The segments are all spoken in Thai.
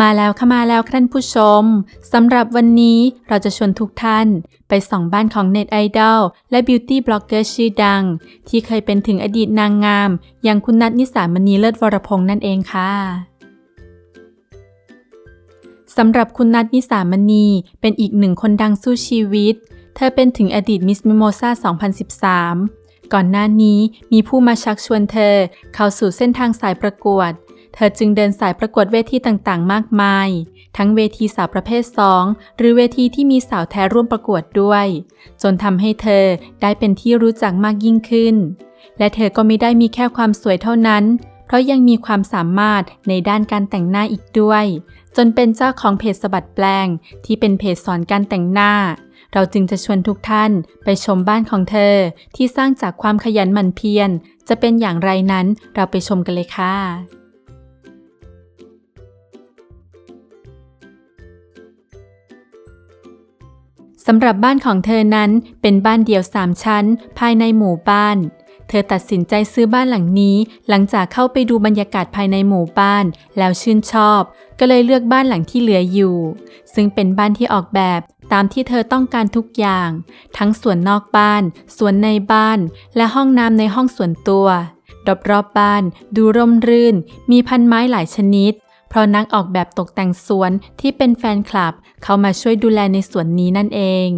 มาแล้วค่ะมาแล้วท่านผู้ชมสำหรับวันนี้เราจะชวนทุกท่านไปส่องบ้านของเน็ตไอดอลและบิวตี้บล็อกเกอร์ชื่อดัง ที่เคยเป็นถึงอดีตนางงาม อย่างคุณนัทนิสามณีเลิศวรพงษ์นั่นเองค่ะสำหรับคุณนัทนิสามณีเป็นอีกหนึ่งคนดังสู้ชีวิต เธอเป็นถึงอดีตมิสมิโมซา2013 ก่อนหน้านี้มีผู้มาชักชวนเธอเข้าสู่เส้นทางสายประกวด เธอจึงเดินสายประกวดเวทีต่างๆ มากมาย ทั้งเวทีสาวประเภท 2 หรือเวทีที่มีสาวแท้ร่วมประกวดด้วย จนทำให้เธอได้เป็นที่รู้จักมากยิ่งขึ้น และเธอก็ไม่ได้มีแค่ความสวยเท่านั้น เพราะยังมีความสามารถในด้านการแต่งหน้าอีกด้วย จนเป็นเจ้าของเพจสบัดแปลง ที่เป็นเพจสอนการแต่งหน้า เราจึงจะชวนทุกท่านไปชมบ้านของเธอที่สร้างจากความขยันหมั่นเพียรจะเป็นอย่างไรนั้นเราไปชมกันเลยค่ะ สำหรับบ้านของเธอนั้นเป็นบ้านเดี่ยวสามชั้น ภายในหมู่บ้าน เธอตัดสินใจซื้อบ้านหลังนี้ หลังจากเข้าไปดูบรรยากาศภายในหมู่บ้าน แล้วชื่นชอบ ก็เลยเลือกบ้านหลังที่เหลืออยู่ ซึ่งเป็นบ้านที่ออกแบบตามที่เธอต้องการทุกอย่าง ทั้งส่วนนอกบ้าน ส่วนในบ้าน และห้องน้ำในห้องส่วนตัวรอบๆบ้าน ดูร่มรื่น มีพันไม้หลายชนิด เพราะนักออกแบบตกแต่งสวนที่เป็นแฟนคลับ เขามาช่วยดูแลในสวนนี้นั่นเอง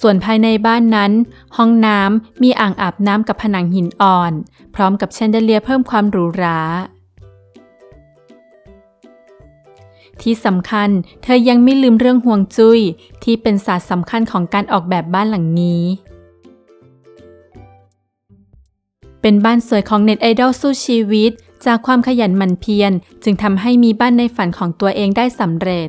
ส่วนภายในบ้านนั้น ห้องน้ำมีอ่างอาบน้ำกับผนังหินอ่อน พร้อมกับแชนเดเลีย์เพิ่มความหรูหราที่สำคัญเธอยังไม่ลืมเรื่องห่วงจุย้ย ที่เป็นศาสตร์สำคัญของการออกแบบบ้านหลังนี้ เป็นบ้านสวยของเน็ตไอดอลสู้ชีวิต จากความขยันหมั่นเพียร จึงทำให้มีบ้านในฝันของตัวเองได้สำเร็จ